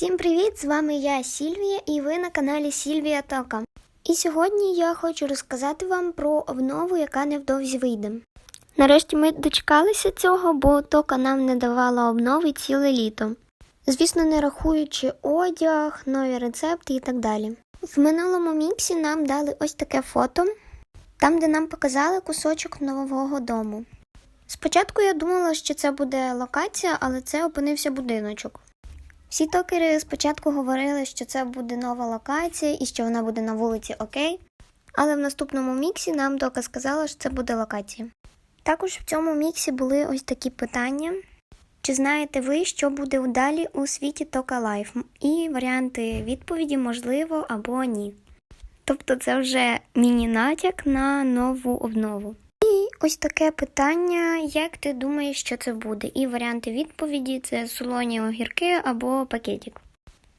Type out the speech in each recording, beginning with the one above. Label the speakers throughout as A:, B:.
A: Привіт! З вами я Сільвія і ви на каналі Сільвія Тока. І сьогодні я хочу розказати вам про обнову, яка невдовзі вийде. Нарешті ми дочекалися цього, бо Тока нам не давала обнови ціле літо. Звісно, не рахуючи одяг, нові рецепти і так далі. В минулому міксі нам дали ось таке фото, там, де нам показали кусочок нового дому. Спочатку я думала, що це буде локація, але це опинився будиночок. Всі токери спочатку говорили, що це буде нова локація і що вона буде на вулиці Окей. Але в наступному міксі нам Тока сказала, що це буде локація. Також в цьому міксі були ось такі питання. Чи знаєте ви, що буде далі у світі Тока Лайф? І варіанти відповіді можливо або ні. Тобто це вже міні-натяк на нову обнову. Ось таке питання: як ти думаєш, що це буде? І варіанти відповіді це солоні огірки або пакетик.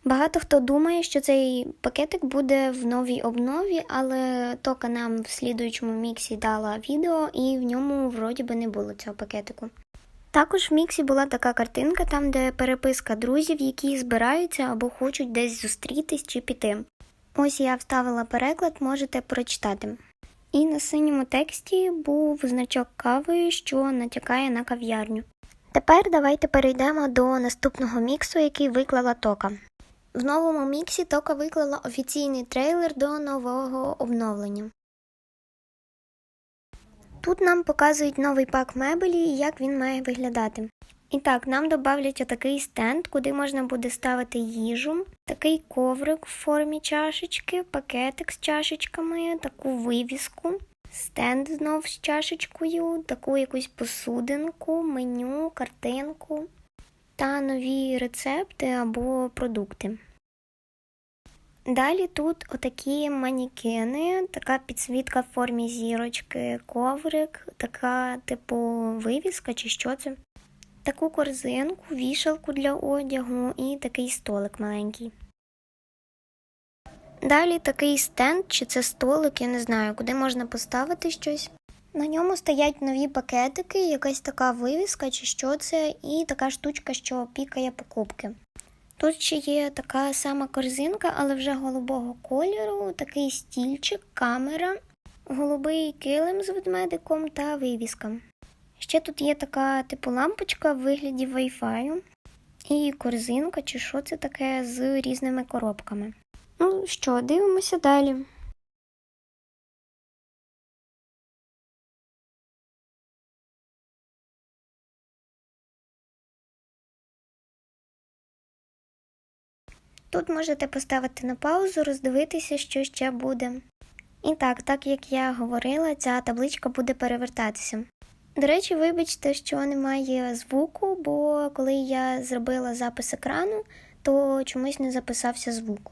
A: Багато хто думає, що цей пакетик буде в новій обнові, але Тока нам в слідуючому міксі дала відео, і в ньому вроді би не було цього пакетику. Також в міксі була така картинка, там де переписка друзів, які збираються або хочуть десь зустрітись чи піти. Ось я вставила переклад, можете прочитати. І на синьому тексті був значок кави, що натякає на кав'ярню. Тепер давайте перейдемо до наступного міксу, який виклала Тока. В новому міксі Тока виклала офіційний трейлер до нового обновлення. Тут нам показують новий пак мебелі і як він має виглядати. І так, нам додавлять отакий стенд, куди можна буде ставити їжу, такий коврик в формі чашечки, пакетик з чашечками, таку вивіску, стенд знов з чашечкою, таку якусь посудинку, меню, картинку та нові рецепти або продукти. Далі тут отакі манікени, така підсвітка в формі зірочки, коврик, така типу вивіска чи що це. Таку корзинку, вішалку для одягу і такий столик маленький. Далі такий стенд, чи це столик, я не знаю, куди можна поставити щось. На ньому стоять нові пакетики, якась така вивіска, чи що це, і така штучка, що пікає покупки. Тут ще є така сама корзинка, але вже голубого кольору, такий стільчик, камера, голубий килим з ведмедиком та вивіска. Ще тут є така типу лампочка в вигляді Wi-Fi і корзинка, чи що це таке з різними коробками. Ну що, дивимося далі. Тут можете поставити на паузу, роздивитися, що ще буде. І так, так як я говорила, ця табличка буде перевертатися. До речі, вибачте, що немає звуку, бо коли я зробила запис екрану, то чомусь не записався звук.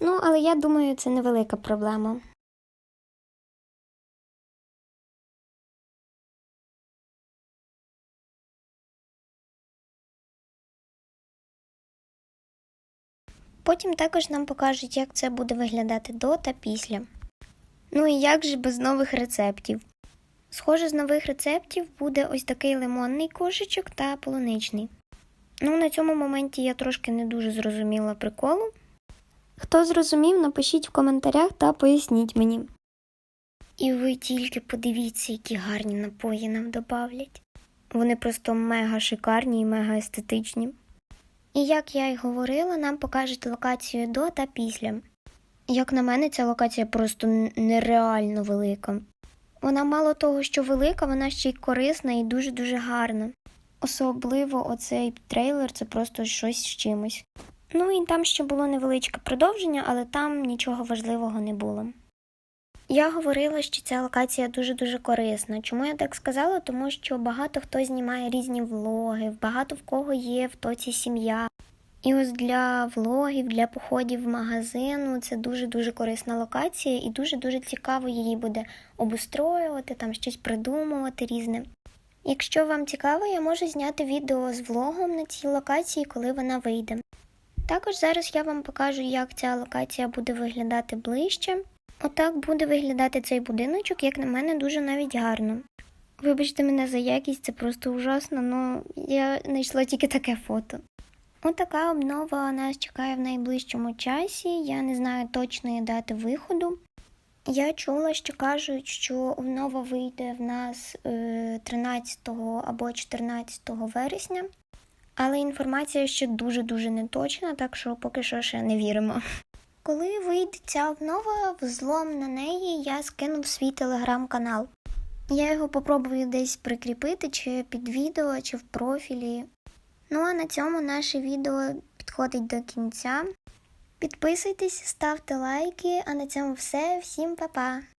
A: Ну, але я думаю, це невелика проблема. Потім також нам покажуть, як це буде виглядати до та після. Ну і як же без нових рецептів? Схоже, з нових рецептів буде ось такий лимонний кошечок та полуничний. Ну, на цьому моменті я трошки не дуже зрозуміла приколу. Хто зрозумів, напишіть в коментарях та поясніть мені. І ви тільки подивіться, які гарні напої нам добавлять. Вони просто мега шикарні і мега естетичні. І як я й говорила, нам покажуть локацію до та після. Як на мене, ця локація просто нереально велика. Вона мало того, що велика, вона ще й корисна і дуже-дуже гарна. Особливо оцей трейлер це просто щось з чимось. Ну і там ще було невеличке продовження, але там нічого важливого не було. Я говорила, що ця локація дуже-дуже корисна. Чому я так сказала? Тому що багато хто знімає різні влоги, багато в кого є в тоці сім'я. І ось для влогів, для походів в магазину це дуже-дуже корисна локація, і дуже-дуже цікаво її буде обустроювати, там щось придумувати різне. Якщо вам цікаво, я можу зняти відео з влогом на цій локації, коли вона вийде. Також зараз я вам покажу, як ця локація буде виглядати ближче. Отак буде виглядати цей будиночок, як на мене, дуже навіть гарно. Вибачте мене за якість, це просто ужасно, але я знайшла тільки таке фото. Отака обнова нас чекає в найближчому часі. Я не знаю точної дати виходу. Я чула, що кажуть, що обнова вийде в нас е, 13 або 14 вересня, але інформація ще дуже-дуже неточна, так що поки що ще не віримо. Коли вийде ця обнова, взлом на неї я скинув свій телеграм-канал. Я його попробую десь прикріпити, чи під відео, чи в профілі. Ну а на цьому наше відео підходить до кінця. Підписуйтесь, ставте лайки, а на цьому все. Всім па-па!